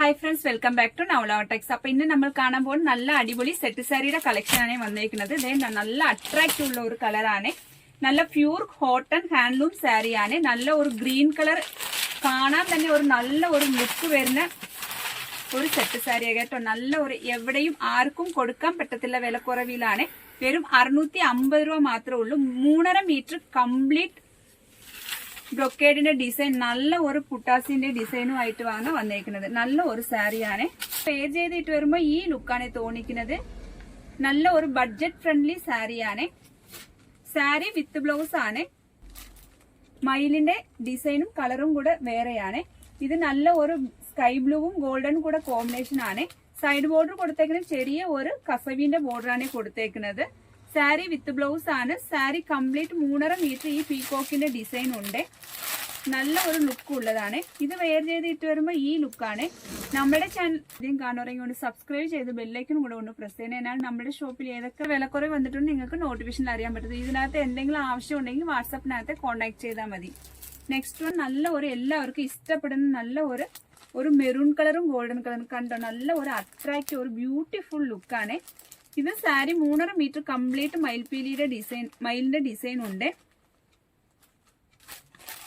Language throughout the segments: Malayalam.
Hi friends welcome back to നവലോടെക്സ് അപ്പൊ ഇന്ന് നമ്മൾ കാണാൻ പോകുന്ന നല്ല അടിപൊളി സെറ്റ് സാരിയുടെ കളക്ഷൻ ആണ് വന്നിരിക്കുന്നത് ഇതേ നല്ല അട്രാക്റ്റീവ് ഉള്ള ഒരു കളറാണ് നല്ല പ്യൂർ കോട്ടൺ ഹാൻഡ്ലൂം സാരിയാണ് നല്ല ഒരു ഗ്രീൻ കളർ കാണാൻ തന്നെ ഒരു നല്ല ഒരു ലുക്ക് വരുന്ന ഒരു സെറ്റ് സാരിയാണ് കേട്ടോ. നല്ല ഒരു എവിടെയും ആർക്കും കൊടുക്കാൻ പറ്റത്തില്ല വിലക്കുറവിലാണ്. വെറും അറുന്നൂറ്റി അമ്പത് രൂപ മാത്രമേ ഉള്ളൂ. മൂന്നര മീറ്റർ കംപ്ലീറ്റ് ബ്രൊക്കേഡിന്റെ ഡിസൈൻ നല്ല ഒരു പുട്ടാസിന്റെ ഡിസൈനുമായിട്ടുമാണ് വന്നിരിക്കുന്നത്. നല്ല ഒരു സാരിയാണ്. പേ ചെയ്തിട്ട് വരുമ്പോൾ ഈ ലുക്കാണ് തോന്നിക്കുന്നത്. നല്ല ഒരു ബഡ്ജറ്റ് ഫ്രണ്ട്ലി സാരിയാണ്. സാരി വിത്ത് ബ്ലൗസ് ആണ്. മയിലിന്റെ ഡിസൈനും കളറും കൂടെ വേറെയാണ്. ഇത് നല്ല ഒരു സ്കൈ ബ്ലൂവും ഗോൾഡൻ കൂടെ കോമ്പിനേഷൻ ആണ്. സൈഡ് ബോർഡർ കൊടുത്തേക്കുന്നത് ചെറിയ ഒരു കസവിന്റെ ബോർഡറാണ് കൊടുത്തേക്കുന്നത്. സാരി വിത്ത് ബ്ലൗസ് ആണ്. സാരി കംപ്ലീറ്റ് മൂന്നര മീറ്റർ ഈ പീകോക്കിന്റെ ഡിസൈൻ ഉണ്ട്. നല്ല ഒരു ലുക്ക് ഉള്ളതാണ്. ഇത് വെയർ ചെയ്തിട്ട് വരുമ്പോൾ ഈ ലുക്കാണ് നമ്മുടെ ചാനൽ ഇതും കാണുറങ്ങി കൊണ്ട് സബ്സ്ക്രൈബ് ചെയ്ത് ബെല്ലൈക്കനും കൂടെ കൊണ്ട് പ്രസ് ചെയ്യുന്നതിനാണ് നമ്മുടെ ഷോപ്പിൽ ഏതൊക്കെ വിലക്കുറവ് വന്നിട്ടുണ്ട് നിങ്ങൾക്ക് നോട്ടിഫിക്കേഷൻ അറിയാൻ പറ്റുന്നത് ഇതിനകത്ത് എന്തെങ്കിലും ആവശ്യം ഉണ്ടെങ്കിൽ വാട്സാപ്പിനകത്ത് കോൺടാക്ട് ചെയ്താൽ മതി. നെക്സ്റ്റ് വൺ നല്ല ഒരു എല്ലാവർക്കും ഇഷ്ടപ്പെടുന്ന നല്ല ഒരു ഒരു മെറൂൺ കളറും ഗോൾഡൻ കളറും കണ്ടോ? നല്ല ഒരു അട്രാക്റ്റീവ് ഒരു ബ്യൂട്ടിഫുൾ ലുക്കാണ് ഇത് സാരി മൂന്നര മീറ്റർ കംപ്ലീറ്റ് മയിൽപീലിയുടെ ഡിസൈൻ മയിലിന്റെ ഡിസൈൻ ഉണ്ട്.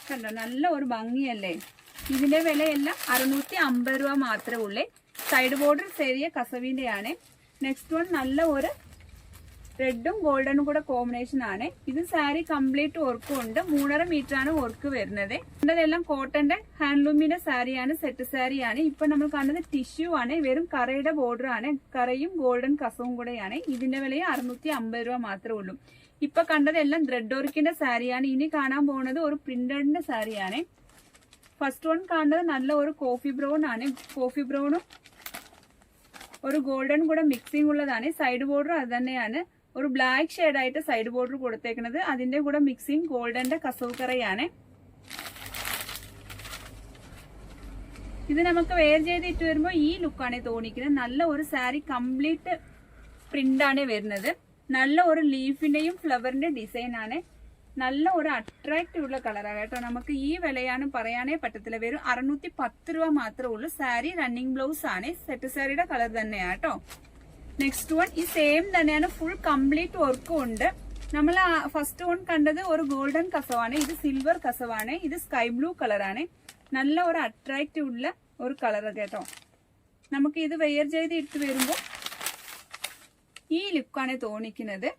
കണ്ടോ നല്ല ഒരു ഭംഗിയല്ലേ? ഇതിന്റെ വിലയെല്ലാം അറുന്നൂറ്റി അമ്പത് രൂപ മാത്രമേ ഉള്ളൂ. സൈഡ് ബോർഡർ ചെറിയ കസവിന്റെ ആണ് നെക്സ്റ്റ് വൺ നല്ല ഒരു റെഡും ഗോൾഡനും കൂടെ കോമ്പിനേഷൻ ആണ്. ഇത് സാരി കംപ്ലീറ്റ് വർക്കും ഉണ്ട് മൂന്നര മീറ്റർ ആണ് വർക്ക് വരുന്നത്. ഇതെല്ലാം കോട്ടന്റെ ഹാൻഡ്ലൂമിന്റെ സാരിയാണ് സെറ്റ് സാരിയാണ്. ഇപ്പൊ നമ്മൾ കാണുന്നത് ടിഷ്യൂ ആണ്. വെറും കറയുടെ ബോർഡർ ആണ്. കറയും ഗോൾഡൻ കസവും കൂടെയാണ്. ഇതിന്റെ വില അറുന്നൂറ്റി അമ്പത് രൂപ മാത്രമേ ഉള്ളൂ. ഇപ്പൊ കണ്ടതെല്ലാം ത്രെഡ് വർക്കിന്റെ സാരിയാണ്. ഇനി കാണാൻ പോകുന്നത് ഒരു പ്രിന്റഡിന്റെ സാരിയാണ്. ഫസ്റ്റ് വൺ കാണുന്നത് നല്ല ഒരു കോഫി ബ്രൗൺ ആണ്. കോഫി ബ്രൗണും ഒരു ഗോൾഡൻ കൂടെ മിക്സിംഗ് ഉള്ളതാണ്. സൈഡ് ബോർഡർ അത് തന്നെയാണ്. ഒരു ബ്ലാക്ക് ഷെയ്ഡായിട്ട് സൈഡ് ബോർഡർ കൊടുത്തേക്കുന്നത് അതിന്റെ കൂടെ മിക്സിങ് ഗോൾഡന്റെ കസവ് കറയാണ് ഇത് നമുക്ക് വെയർ ചെയ്തിട്ട് വരുമ്പോൾ ഈ ലുക്കാണ് തോന്നിക്കുന്നത്. നല്ല ഒരു സാരി കംപ്ലീറ്റ് പ്രിന്റ് ആണ് വരുന്നത്. നല്ല ഒരു ലീഫിന്റെയും ഫ്ലവറിന്റെ ഡിസൈൻ ആണ്. നല്ല ഒരു അട്രാക്റ്റീവ് ഉള്ള കളറാണ് കേട്ടോ. നമുക്ക് ഈ വിലയാണ് പറയാനേ പറ്റത്തില്ല. വെറും അറുന്നൂറ്റി പത്ത് രൂപ മാത്രമേ ഉള്ളൂ. സാരി റണ്ണിങ് ബ്ലൗസ് ആണ്. സെറ്റ് സാരിയുടെ കളർ തന്നെയാണ് കേട്ടോ. നെക്സ്റ്റ് വൺ ഈ സെയിം തന്നെയാണ് ഫുൾ കംപ്ലീറ്റ് വർക്കും ഉണ്ട്. നമ്മൾ ഫസ്റ്റ് വൺ കണ്ടത് ഒരു ഗോൾഡൻ കസവാണ്. ഇത് സിൽവർ കസവാണ്. ഇത് സ്കൈ ബ്ലൂ കളറാണ് നല്ല ഒരു അട്രാക്റ്റീവ് ഉള്ള ഒരു കളർ കേട്ടോ. നമുക്ക് ഇത് വെയർ ചെയ്ത് ഇട്ട് വരുമ്പോൾ ഈ ലുക്കാണ് തോന്നിക്കുന്നത്.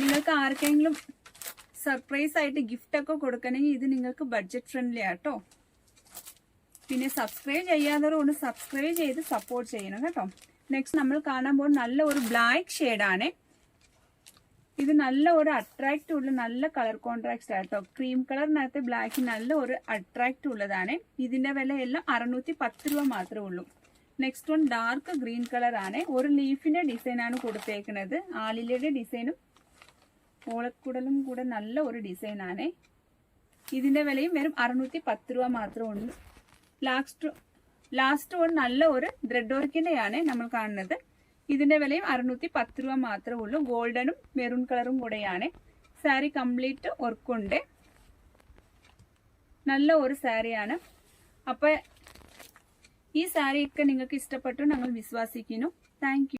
നിങ്ങൾക്ക് ആർക്കെങ്കിലും സർപ്രൈസ് ആയിട്ട് ഗിഫ്റ്റ് ഒക്കെ കൊടുക്കണമെങ്കിൽ ഇത് നിങ്ങൾക്ക് ബഡ്ജറ്റ് ഫ്രണ്ട്ലി ആട്ടോ പിന്നെ സബ്സ്ക്രൈബ് ചെയ്യാത്തവർ ഒന്ന് സബ്സ്ക്രൈബ് ചെയ്ത് സപ്പോർട്ട് ചെയ്യണം കേട്ടോ. നെക്സ്റ്റ് നമ്മൾ കാണാൻ പോകുന്ന നല്ല ഒരു ബ്ലാക്ക് ഷെയ്ഡാണ് ഇത് നല്ല ഒരു അട്രാക്റ്റ് ഉള്ള നല്ല കളർ കോൺട്രാക്ട് ആട്ടോ ക്രീം കളറിനകത്ത് ബ്ലാക്ക് നല്ല ഒരു അട്രാക്റ്റ് ഉള്ളതാണ്. ഇതിന്റെ വില എല്ലാം അറുന്നൂറ്റി പത്ത് രൂപ മാത്രമേ ഉള്ളൂ. Next one dark green colour ആണ്. ഒരു ലീഫിന്റെ ഡിസൈൻ ആണ് കൊടുത്തേക്കുന്നത് ആലിലയുടെ ഡിസൈനും ഓളക്കുടലും കൂടെ നല്ല ഒരു ഡിസൈൻ ആണ്. ഇതിന്റെ വിലയും വെറും അറുന്നൂറ്റി പത്ത് രൂപ മാത്രമേ ഉള്ളൂ. ലാസ്റ്റ് ലാസ്റ്റ് വൺ നല്ല ഒരു ത്രെഡ് വർക്കിന്റെയാണ് നമ്മൾ കാണുന്നത്. ഇതിന്റെ വിലയും അറുന്നൂറ്റി പത്ത് രൂപ മാത്രമേ ഉള്ളൂ. ഗോൾഡനും മെറൂൺ കളറും കൂടെയാണ്. സാരി കംപ്ലീറ്റ് വർക്കുണ്ട്. നല്ല ഒരു സാരിയാണ്. അപ്പൊ ഈ സാരിയൊക്കെ നിങ്ങൾക്ക് ഇഷ്ടപ്പെട്ടു ഞങ്ങൾ വിശ്വസിക്കുന്നു. താങ്ക്